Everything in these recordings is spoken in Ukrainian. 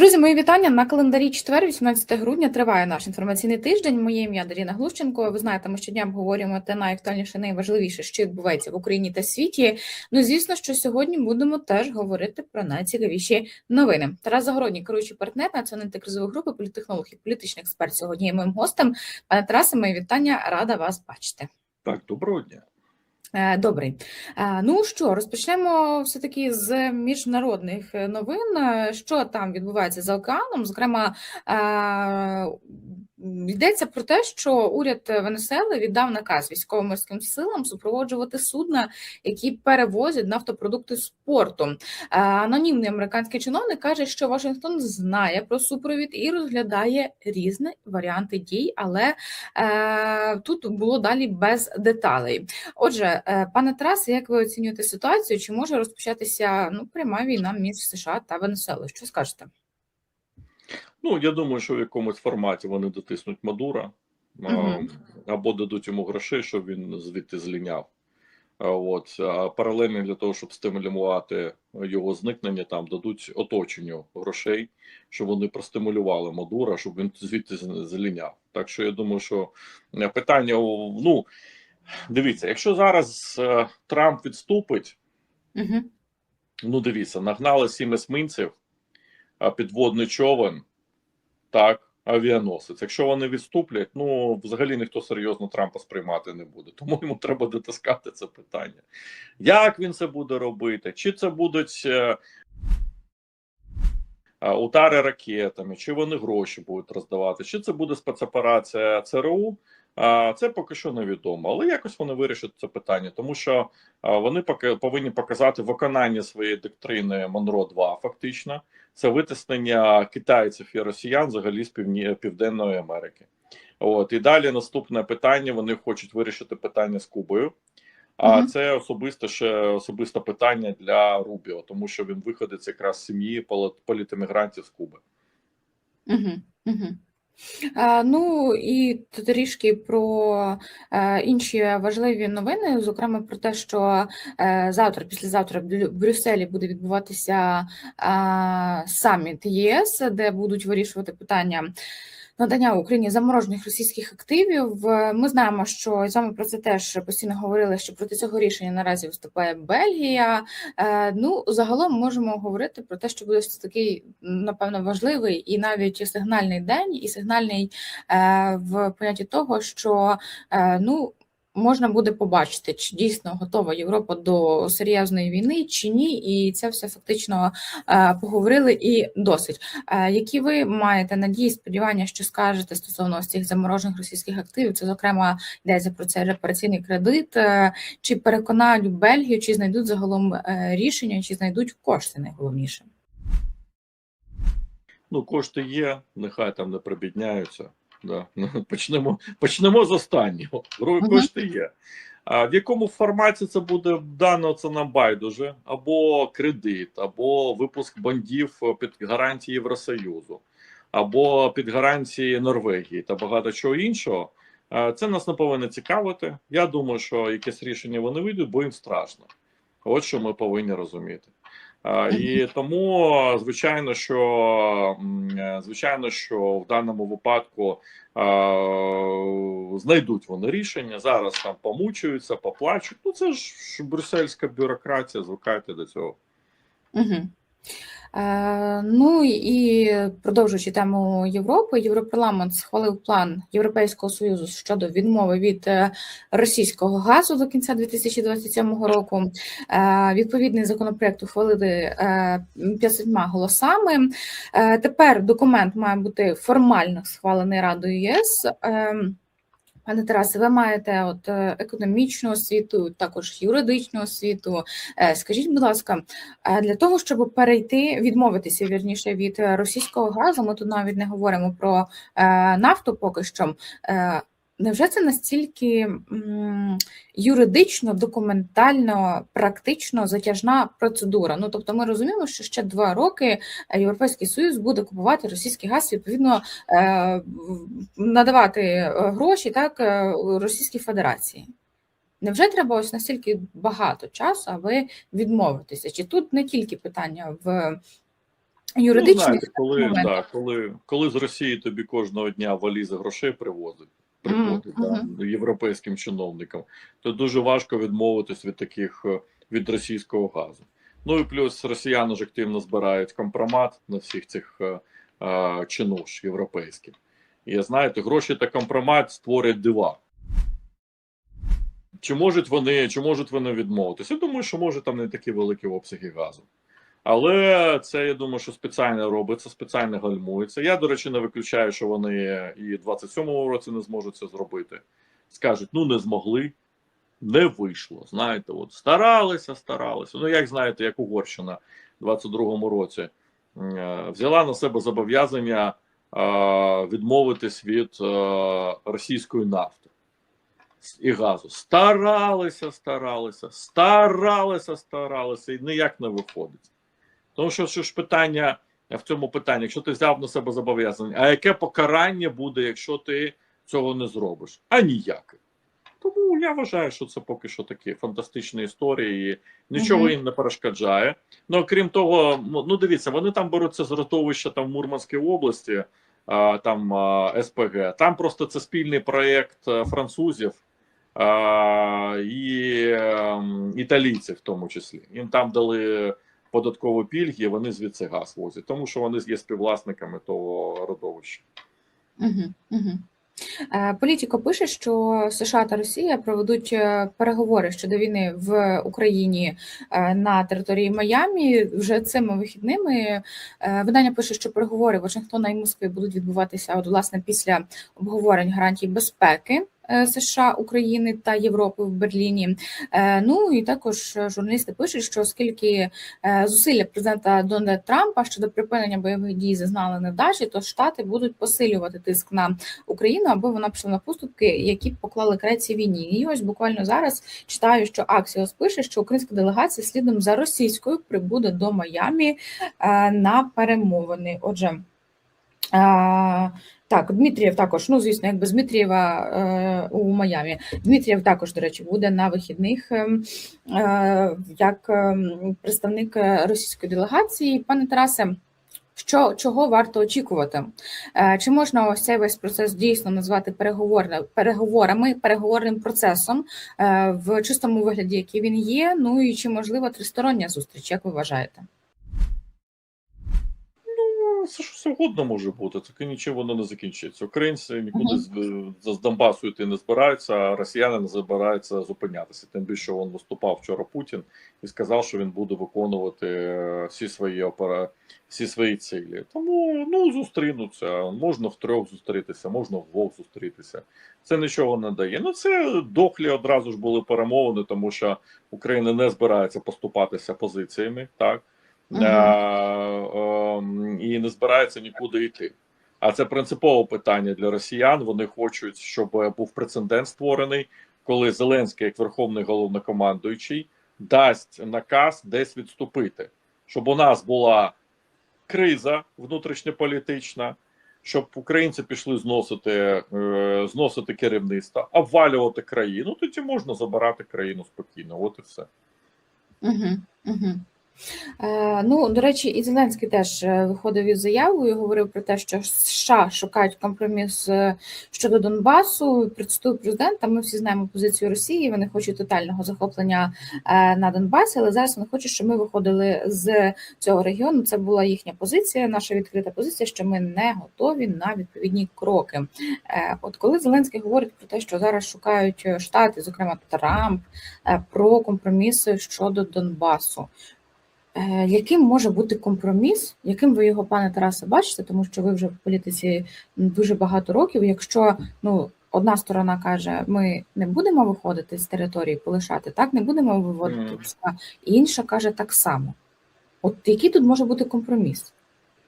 Друзі, мої вітання на календарі четвер, 18 грудня. Триває наш інформаційний тиждень. Моє ім'я Даріна Глущенко. Ви знаєте, ми щодня обговорюємо те найактуальніше, найважливіше, що відбувається в Україні та світі. Ну, звісно, що сьогодні будемо теж говорити про найцікавіші новини. Тарас Загородній, керуючий партнер національної кризової групи, політтехнолог і політичний експерт. Сьогодні є моїм гостем. Пане Тарасе, мої вітання. Рада вас бачити. Так, доброго дня. Е, Добрий. Е, Ну що, розпочнемо все-таки з міжнародних е, новин. Що там відбувається за океаном? Зокрема, йдеться про те, що уряд Венесуели віддав наказ військово-морським силам супроводжувати судна, які перевозять нафтопродукти з порту. Е, Анонімний американський чиновник каже, що Вашингтон знає про супровід і розглядає різні варіанти дій, але е, тут було далі без деталей. Отже, е, пане Тарасе, як ви оцінюєте ситуацію? Чи може розпочатися ну пряма війна між США та Венесуелою? Що скажете? Ну, я думаю, що в якомусь форматі вони дотиснуть Мадура Мгм. або дадуть йому грошей, щоб він звідти зліняв. От а паралельно для того, щоб стимулювати його зникнення, там дадуть оточенню грошей, щоб вони простимулювали Мадура, щоб він звідти зліняв. Так що я думаю, що е, питання ну дивіться, якщо зараз е, Трамп відступить, Угу. ну дивіться, нагнали сім есминців, підводний човен, так, авіаносець. Якщо вони відступлять, ну взагалі ніхто серйозно Трампа сприймати не буде. Тому йому треба дотискати це питання. Як він це буде робити? Чи це будуть е, удари ракетами, чи вони гроші будуть роздавати, чи це буде спецоперація ЦРУ? Це поки що невідомо, але якось вони вирішать це питання, тому що вони поки повинні показати виконання своєї доктрини Монро 2 фактично це витиснення китайців і росіян взагалі з півні... південної Америки. От і далі наступне питання. Вони хочуть вирішити питання з Кубою. А Мгм. це особисте ще особисте питання для Рубіо, тому що він виходить якраз з сім'ї полі- політемігрантів з Куби. Угу. Угу. А, ну і трішки про е, інші важливі новини, зокрема про те, що е, завтра, післязавтра в Брюсселі буде відбуватися е, саміт ЄС, де будуть вирішувати питання. Надання Україні заморожених російських активів. Е, Ми знаємо, що і з вами про це теж постійно говорили, що проти цього рішення наразі виступає Бельгія. Е, Ну, загалом можемо говорити про те, що буде такий, напевно, важливий і навіть сигнальний день, і сигнальний е, в понятті того, що ну. Можна буде побачити, чи дійсно готова Європа до серйозної війни, чи ні, і це все фактично е, поговорили і досить. Е, Які ви маєте надії, сподівання, що скажете стосовно цих заморожених російських активів? Це зокрема йдеться про цей репараційний кредит, е, чи переконають Бельгію, чи знайдуть загалом рішення, чи знайдуть кошти найголовніше? Ну, кошти є, нехай там не прибідняються. Да. Почнемо, почнемо з останнього. Гро- Кошти є. А в якому форматі це буде дано, це нам байдуже, або кредит, або випуск бондів під гарантії Євросоюзу, або під гарантії Норвегії та багато чого іншого. Це нас не повинно цікавити. Я думаю, що якесь рішення вони вийдуть, бо їм страшно. От що ми повинні розуміти. А, І тому, звичайно, що е, звичайно, що в даному випадку а, знайдуть вони рішення. Зараз там помучуються, поплачуть. Ну це ж брюссельська бюрократія, звикайте до цього. Угу. Е, ну і продовжуючи тему Європи, Європарламент схвалив план Європейського союзу щодо відмови від е, російського газу до кінця 2027 року. Е, відповідний законопроект ухвалили е, 500 голосами. Тепер документ має бути формально схвалений Радою ЄС. Пане Тарасе, ви маєте от е, економічну освіту, також юридичну освіту. Е, Скажіть, будь ласка, е, для того, щоб перейти, відмовитися вірніше від російського газу, ми тут навіть не говоримо про нафту поки що. Невже це настільки юридично, документально, практично затяжна процедура? Ну тобто, ми розуміємо, що ще два роки Європейський Союз буде купувати російський газ, відповідно е, надавати е, гроші так е, Російській Федерації. Невже треба ось настільки багато часу, аби відмовитися? Чи тут не тільки питання в Ну, знаєте, коли, моментах. да, коли, коли з Росії тобі кожного дня валізи грошей привозить, приходить Мгм, да, європейським чиновникам, то дуже важко відмовитись від таких е, від російського газу. Ну і плюс росіяни ж активно збирають компромат на всіх цих е, е, чинуш європейських. І знаєте, гроші та компромат створять дива. Чи можуть вони, чи можуть вони відмовитися? Я думаю, що може там не такі великі обсяги газу. Але це я думаю, що спеціально робиться, спеціально гальмується. Я, до речі, не виключаю, що вони і в 27-му році не зможуть це зробити. Скажуть, ну не змогли, не вийшло. Знаєте, от старалися, старалися. Ну, як знаєте, як Угорщина в 22-му році е, взяла на себе зобов'язання е, відмовитись від е, російської нафти і газу. Старалися, старалися, старалися, старалися, і ніяк не виходить. Тому що, що ж питання в цьому питанні, якщо ти взяв на себе зобов'язання, а яке покарання буде, якщо ти цього не зробиш? А ніяке. Тому я вважаю, що це поки що такі фантастичні історії, і нічого Мгм. їм не перешкоджає. Ну окрім того, ну ну, дивіться, вони там беруться з родовища там в Мурманській області, а, там а, СПГ. Там просто це спільний проєкт французів а, і ем, італійців, в тому числі. Їм там дали податкові пільги, вони звідси газ возять, тому що вони є співвласниками того родовища. Угу, угу. Політіко пише, що США та Росія проведуть е, переговори щодо війни в Україні е, на території Майамі вже цими вихідними. Е, Видання пише, що переговори Вашингтона і Москви будуть відбуватися от власне після обговорень гарантій безпеки. Е, США, України та Європи в Берліні. Е, Ну і також журналісти пишуть, що оскільки е, зусилля президента Дональда Трампа щодо припинення бойових дій зазнали невдачі, то Штати будуть посилювати тиск на Україну, аби вона пішла на поступки, які поклали край цій війні. І ось буквально зараз читаю, що Аксіос пише, що українська делегація слідом за російською прибуде до Майамі е, на перемовини. Отже. Так, Дмитрієв також, ну звісно, як без Дмитрієва е, у Майамі. Дмитрієв також, до речі, буде на вихідних ем, е, як ем, представник російської делегації. Пане Тарасе, що чого варто очікувати? Е, Чи можна ось цей весь процес дійсно назвати переговорами, переговорним процесом е, в чистому вигляді, який він є? Ну і чи можлива тристороння зустріч? Як ви вважаєте? Ну, це що завгодно може бути, таке нічим воно не закінчиться. Українці нікуди з, з Донбасу йти не збираються, а росіяни не збираються зупинятися. Тим більше він виступав вчора Путін і сказав, що він буде виконувати е, всі свої опера, всі свої цілі. Тому ну зустрінуться. Можна втрьох зустрітися, можна вдвох зустрітися. Це нічого не дає. Ну це дохлі одразу ж були перемовини, тому що Україна не збирається поступатися позиціями. Так. Е, і не збирається нікуди йти. А це принципове питання для росіян. Вони хочуть, щоб був прецедент створений, коли Зеленський, як верховний головнокомандуючий, дасть наказ десь відступити, щоб у нас була криза внутрішньополітична, щоб українці пішли зносити, е, зносити керівництво, обвалювати країну. Тоді можна забирати країну спокійно. От і все. Угу, угу. Е, ну, до речі, і Зеленський теж е, виходив із заявою, говорив про те, що США шукають компроміс е, щодо Донбасу. Представив президента. Ми всі знаємо позицію Росії. Вони хочуть тотального захоплення на Донбасі, але зараз вони хочуть, щоб ми виходили з цього регіону. Це була їхня позиція, наша відкрита позиція, що ми не готові на відповідні кроки. От коли Зеленський говорить про те, що зараз шукають штати, зокрема Трамп, про компроміси щодо Донбасу. Е, Яким може бути компроміс, яким ви його, пане Тарасе, бачите, тому що ви вже в політиці дуже багато років. Якщо ну одна сторона каже, ми не будемо виходити з території, полишати, так не будемо виводити і інша каже так само. От який тут може бути компроміс?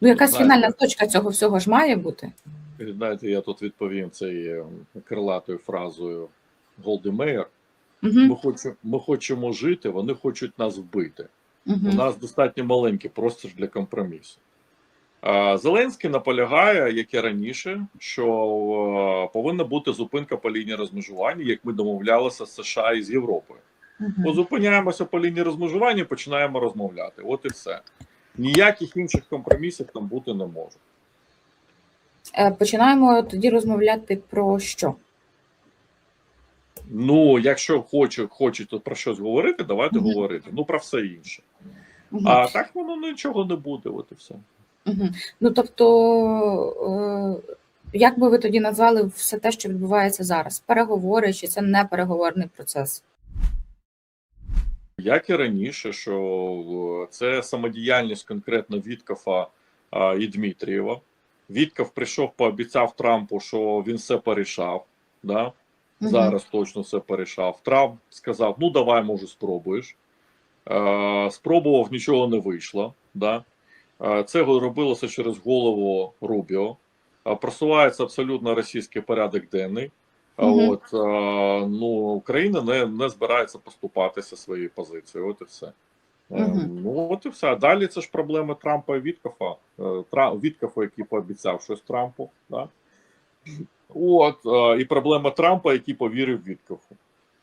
Ну, якась Знаєте- фінальна точка цього всього ж має бути. Знаєте, я тут відповім цією крилатою фразою Голди Меєр. Угу, Ми хочемо, ми хочемо жити, вони хочуть нас вбити. У угу, нас достатньо маленький простір для компромісу. Зеленський наполягає, як і раніше, що е, повинна бути зупинка по лінії розмежування, як ми домовлялися з США і з Європою. угу. Позупиняємося по лінії розмежування, починаємо розмовляти. От і все. Ніяких інших компромісів там бути не може. Е, Починаємо тоді розмовляти про що? Ну, якщо хочуть, хочуть про щось говорити, давайте Мгм. говорити. Ну про все інше. А так воно нічого не буде. От і все. Ну тобто, е, як би ви тоді назвали все те, що відбувається зараз? Переговори, чи це не переговорний процес? Як і раніше, що е, це самодіяльність конкретно Віткафа і Дмитрієва. Віткав прийшов, пообіцяв Трампу, що він все порішав. Да? Зараз точно все порішав. Трамп сказав: ну давай, може, спробуєш. Е, спробував, нічого не вийшло. Да? Е, це робилося через голову Рубіо. Е, просувається абсолютно російський порядок денний. Мгм. От ну Україна не, не збирається поступатися своєю позицією. От і все. Мгм. Ну от і все. А далі це ж проблеми Трампа і Віткофа. Віткофа, який пообіцяв щось Трампу. Да? От і проблема Трампа, який повірив Віткофу.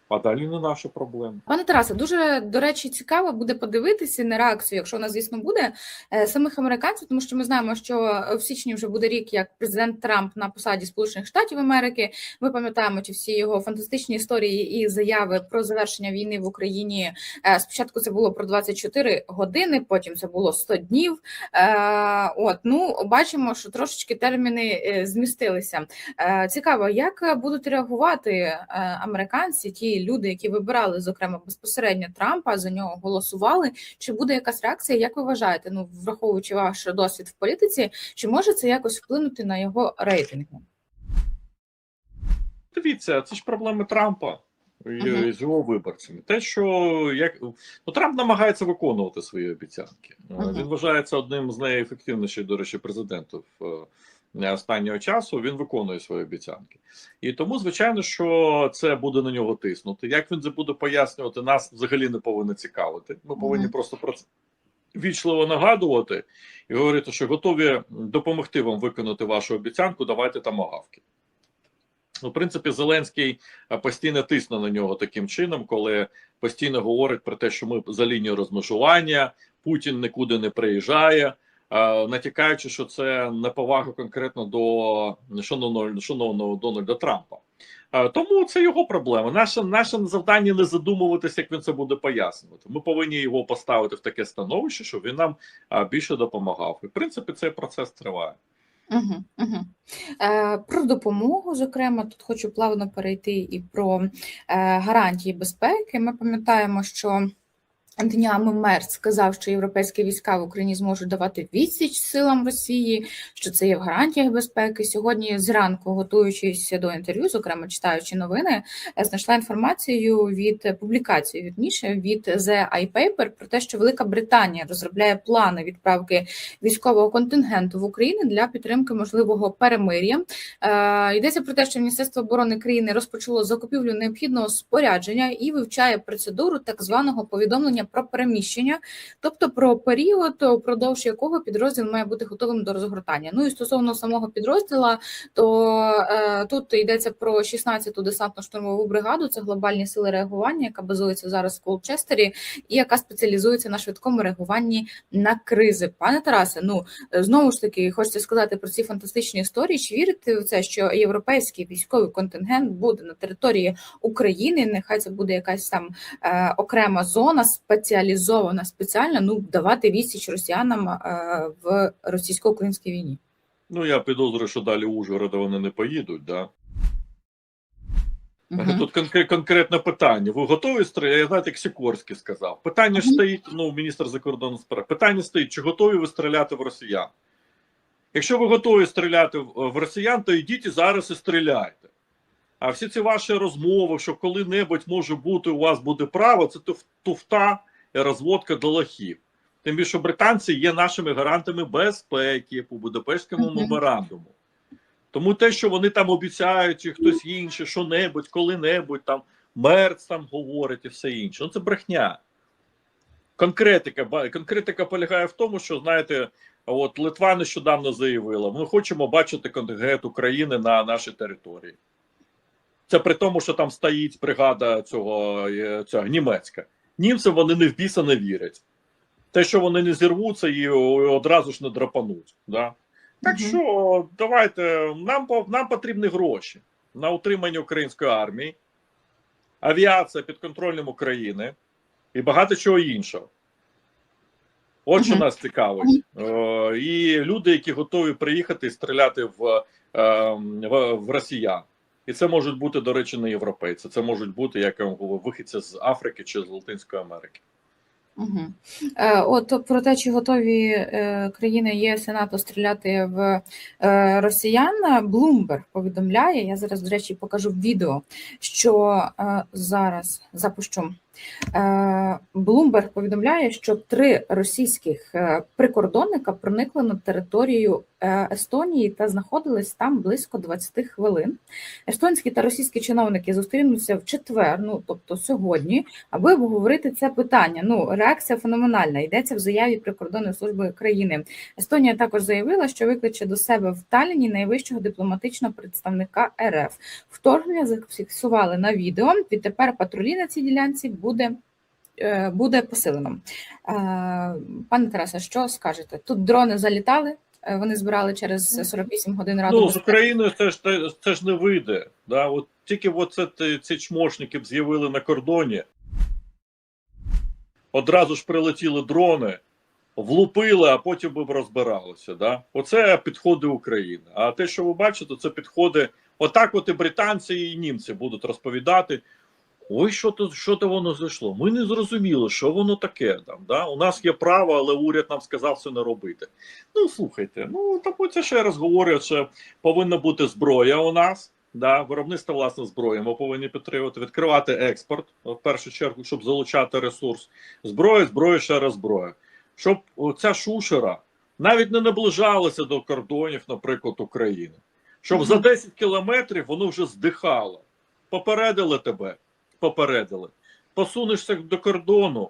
А далі не наша проблема. Пане Тарасе, дуже до речі, цікаво буде подивитися на реакцію, якщо вона, звісно, буде е, самих американців, тому що ми знаємо, що в січні вже буде рік, як президент Трамп на посаді Сполучених Штатів Америки. Ми пам'ятаємо ті всі його фантастичні історії і заяви про завершення війни в Україні. Е, Спочатку це було про 24 години, потім це було 100 днів. Е, От ну бачимо, що трошечки терміни змістилися. Цікаво, як будуть реагувати американці, ті люди, які вибирали, зокрема безпосередньо Трампа, за нього голосували. Чи буде якась реакція? Як ви вважаєте? Ну, враховуючи ваш досвід в політиці, чи може це якось вплинути на його рейтинги? Дивіться, це ж проблеми Трампа і, з його виборцями. Те, що як ну, Трамп намагається виконувати свої обіцянки. Е, Мгм. Він вважається одним з найефективніших, до речі, президентів е, останнього часу. Він виконує свої обіцянки. І тому, звичайно, що це буде на нього тиснути. Як він це буде пояснювати, нас взагалі не повинно цікавити. Ми повинні Мгм. просто про це вічливо нагадувати і говорити, що готові допомогти вам виконати вашу обіцянку. Давайте там огавки. Ну, в принципі, Зеленський е, постійно тисне на нього таким чином, коли постійно говорить про те, що ми за лінією розмежування, Путін нікуди не приїжджає, е, натякаючи, що це неповага конкретно до шановного, шановного Дональда Трампа. Е, Тому це його проблема. Наше, наше завдання не задумуватися, як він це буде пояснювати. Ми повинні його поставити в таке становище, щоб він нам е, більше допомагав. І в принципі, цей процес триває. Угу, угу. Е, про допомогу, зокрема, тут хочу плавно перейти і про е, гарантії безпеки. Ми пам'ятаємо, що днями Мерц сказав, що європейські війська в Україні зможуть давати відсіч силам Росії, що це є в гарантіях безпеки. Сьогодні зранку, готуючись до інтерв'ю, зокрема читаючи новини, е, знайшла інформацію від публікації вірніше від The iPaper про те, що Велика Британія розробляє плани відправки військового контингенту в Україну для підтримки можливого перемир'я. Е, йдеться про те, що Міністерство оборони країни розпочало закупівлю необхідного спорядження і вивчає процедуру так званого повідомлення про переміщення, тобто про період, упродовж якого підрозділ має бути готовим до розгортання. Ну і стосовно самого підрозділа, то е, тут йдеться про 16-ту десантно-штурмову бригаду. Це глобальні сили реагування, яка базується зараз в Колчестері, і яка спеціалізується на швидкому реагуванні на кризи. Пане Тарасе, ну знову ж таки хочеться сказати про ці фантастичні історії. Чи вірите в це, що європейський військовий контингент буде на території України? Нехай це буде якась там е, окрема зона, спеціалізована спеціально, ну давати відсіч росіянам е, в російсько-українській війні. Ну я підозрюю, що далі Ужгорода вони не поїдуть. Да? Мгм. Тут конкре- конкретне питання. Ви готові стріляти? Я знаєте, як Сікорський сказав. Питання ж стоїть, ну, міністр закордонних справ. Питання стоїть, чи готові ви стріляти в росіян? Якщо ви готові стріляти в в росіян, то йдіть і зараз і стріляйте. А всі ці ваші розмови, що коли-небудь може бути, у вас буде право, це туф- туфта і розводка до лохів. Тим більше британці є нашими гарантами безпеки по Будапештському меморандуму. Тому те, що вони там обіцяють, чи хтось інший, що-небудь, коли-небудь, там мерц там говорить і все інше. Ну це брехня. Конкретика, конкретика полягає в тому, що знаєте, от Литва нещодавно заявила: ми хочемо бачити контингент України на нашій території. Це при тому, що там стоїть бригада цього, е, цього німецька. Німцям вони не в біса не вірять. те, що вони не зірвуться і одразу ж не драпануть. Да? Так Мгм. що давайте нам нам потрібні гроші на утримання української армії, авіація під контролем України і багато чого іншого. От що Мгм. нас цікавить. Е, і люди, які готові приїхати і стріляти в, е, в, в росіян. І це можуть бути, до речі, не європейці. Це можуть бути, як я вам говорю, вихідці з Африки чи з Латинської Америки. Угу. От про те, чи готові е, країни ЄС і НАТО стріляти в е, росіян, Блумберг повідомляє. Я зараз, до речі, покажу відео, що зараз запущу. Блумберг повідомляє, що три російських е, прикордонника проникли на територію е, Естонії та знаходились там близько 20 хвилин. Естонські та російські чиновники зустрінуться в четвер, ну тобто сьогодні, аби обговорити це питання. Ну, реакція феноменальна. Йдеться в заяві прикордонної служби країни. Естонія також заявила, що викличе до себе в Талліні найвищого дипломатичного представника РФ. Вторгнення зафіксували на відео. Відтепер патрулі на цій ділянці буде. е, Буде посилено. Е, Пане Тарасе, що скажете? Тут дрони залітали, е, вони збирали через 48 годин раду. Ну, з. Україною це ж те- це ж не вийде. Да? От тільки от це, те- ці чмошники б з'явили на кордоні. Одразу ж прилетіли дрони, влупили, а потім би б розбиралися. Да? Оце підходи України. А те, що ви бачите, це підходи. Отак, от і британці і німці будуть розповідати. Ой, що то що то воно зайшло? Ми не зрозуміли, що воно таке там. Да? У нас є право, але уряд нам сказав це не робити. Ну слухайте, ну так це ще раз говорю, що повинна бути зброя у нас. Да, виробництво власне зброї ми повинні підтримувати, відкривати експорт в першу чергу, щоб залучати ресурс. Зброя, зброя, ще раз зброя. Щоб ця шушера навіть не наближалася до кордонів, наприклад, України. Щоб за 10 кілометрів воно вже здихало. Попередили тебе, попередили. Посунешся до кордону,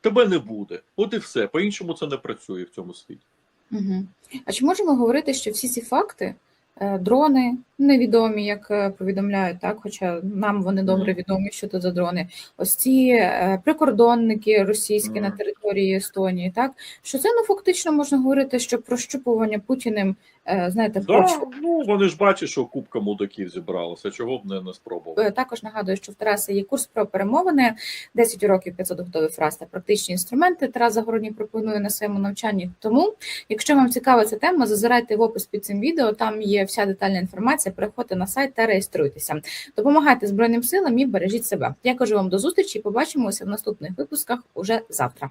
тебе не буде. От і все. По-іншому це не працює в цьому світі. Угу. А чи можемо говорити, що всі ці факти, е, дрони невідомі, як е, повідомляють, так? Хоча нам вони добре відомі, що це за дрони. Ось ці е, прикордонники російські на території Естонії, так? Що це ну фактично можна говорити, що прощупування Путіним, знаєте, Да, почви. ну вони ж бачать, що купка мудаків зібралася. Чого б не, не спробувати? Е, Також нагадую, що в Тараса є курс про перемовини, 10 уроків 500 готових фраз та практичні інструменти. Тарас Загородній пропонує на своєму навчанні. Тому, якщо вам цікава ця тема, зазирайте в опис під цим відео. Там є вся детальна інформація. Переходьте на сайт та реєструйтеся. Допомагайте Збройним силам і бережіть себе. Я кажу вам до зустрічі. Побачимося в наступних випусках уже завтра.